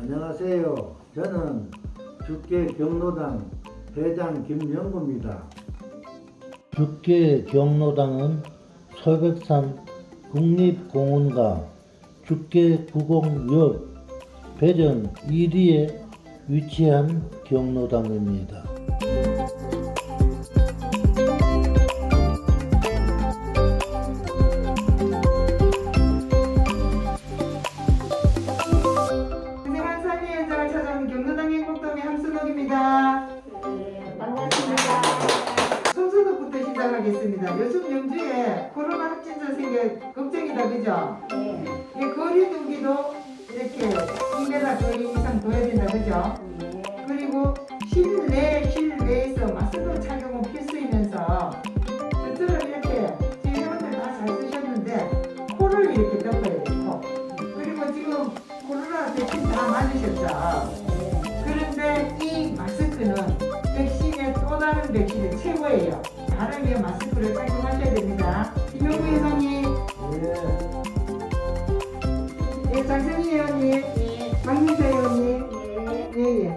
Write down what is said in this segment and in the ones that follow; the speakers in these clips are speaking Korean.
안녕하세요. 저는 죽계 경로당 회장 김영구입니다. 죽계 경로당은 소백산 국립공원과 죽계 구공 옆 배전 1위에 위치한 경로당입니다. 시작하겠습니다. 요즘 영주에 코로나 확진자 생겨 걱정이다, 그죠? 네, 이 거리 두기도 이렇게 2m 거리 이상 둬야 된다, 그죠? 백신의 최고예요. 바르게 마스크를 착용하셔야 됩니다. 김영구 회장님, 예, 예, 장선희 회원님, 네, 박민서 회원님, 네. 예, 예.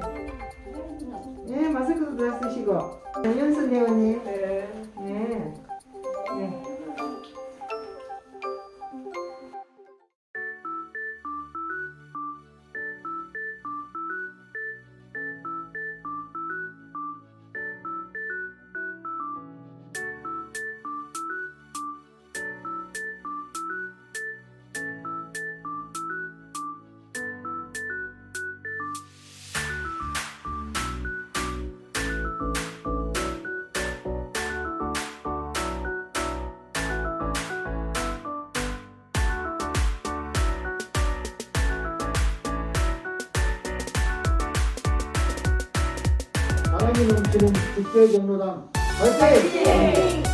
예, 마스크도 다 쓰시고. 연순 회원님, 사랑이 넘치는 죽계 경로당 화이팅!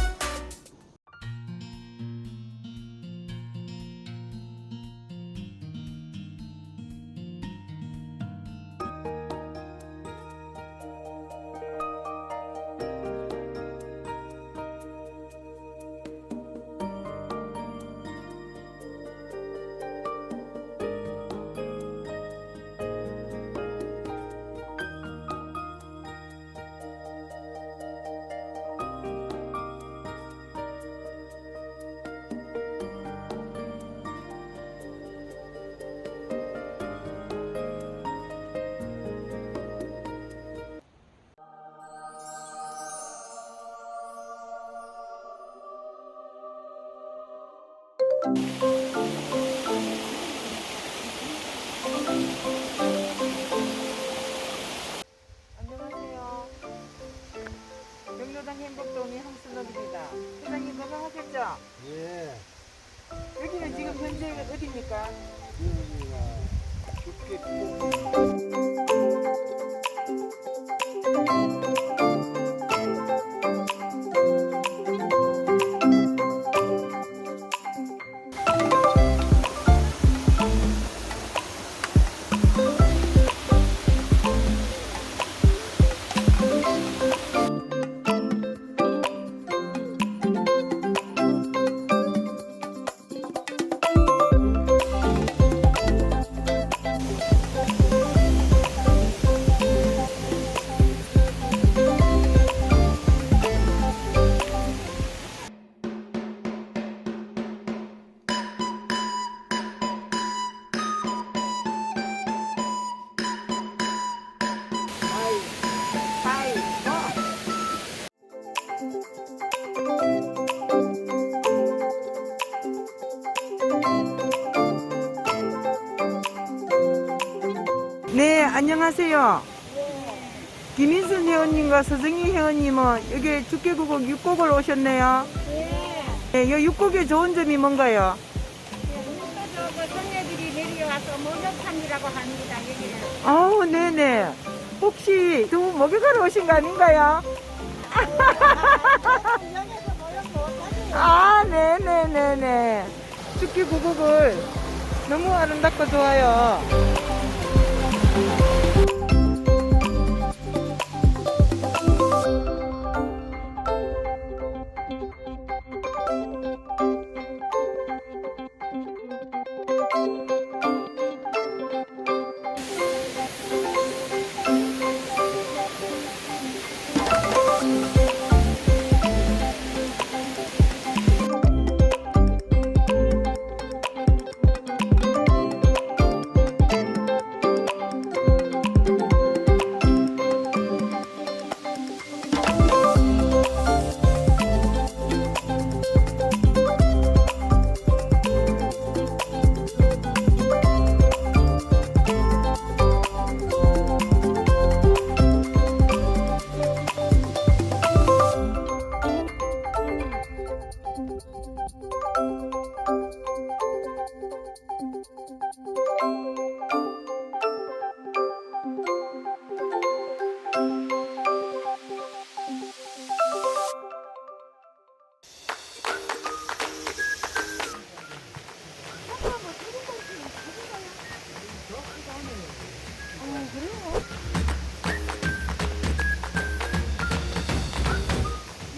안녕하세요. 경로당 행복동의 함순옥입니다. 회장님 건강하셨죠? 예, 여기는 지금 현재 어디입니까? 여기가 죽계 네, 안녕하세요. 김인순 회원님과 서정희 회원님은 여기 죽계구곡 6곡을 오셨네요. 네, 이 6곡의 좋은 점이 뭔가요? 내려와서 목욕탕이라고 합니다. 여기는. 아우, 네네. 혹시 두분 목욕하러 오신 거 아닌가요? 축기 구곡을 너무 아름답고 좋아요.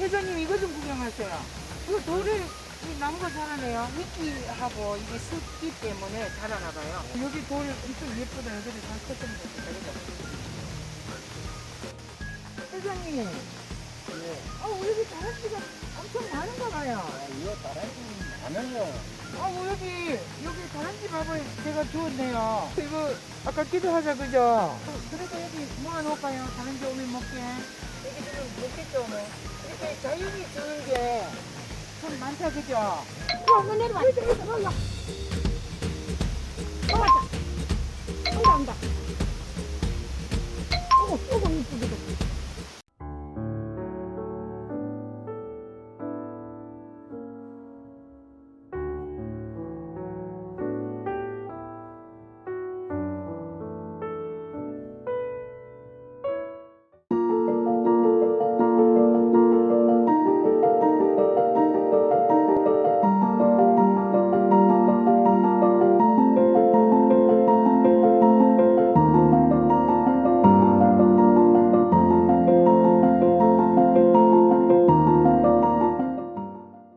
회장님 이거 좀 구경하세요. 이거 돌을 이 나무가 자라네요. 미끼하고 이게 습기 때문에 자라나 봐요. 여기 돌 엄청 예쁘다. 여기를 잘 컸으면 좋겠다. 그죠? 회장님. 아, 여기 다람쥐가 엄청 많은가 봐요. 이거 다람쥐 많아요. 아, 뭐 여기, 여기 다람쥐 밥을 제가 주었네요. 이거 아까 기도하자, 그죠? 그래도 여기 모아놓을까요? 다람쥐 오면 먹게. 여기 들은 먹겠죠, 뭐. 이렇게 자연이 주는 게참 많다, 그죠? 어, 너 내려와. 어, 야. 어, 왔다. 온다, 온다. 어머, 어머, 이쁘게.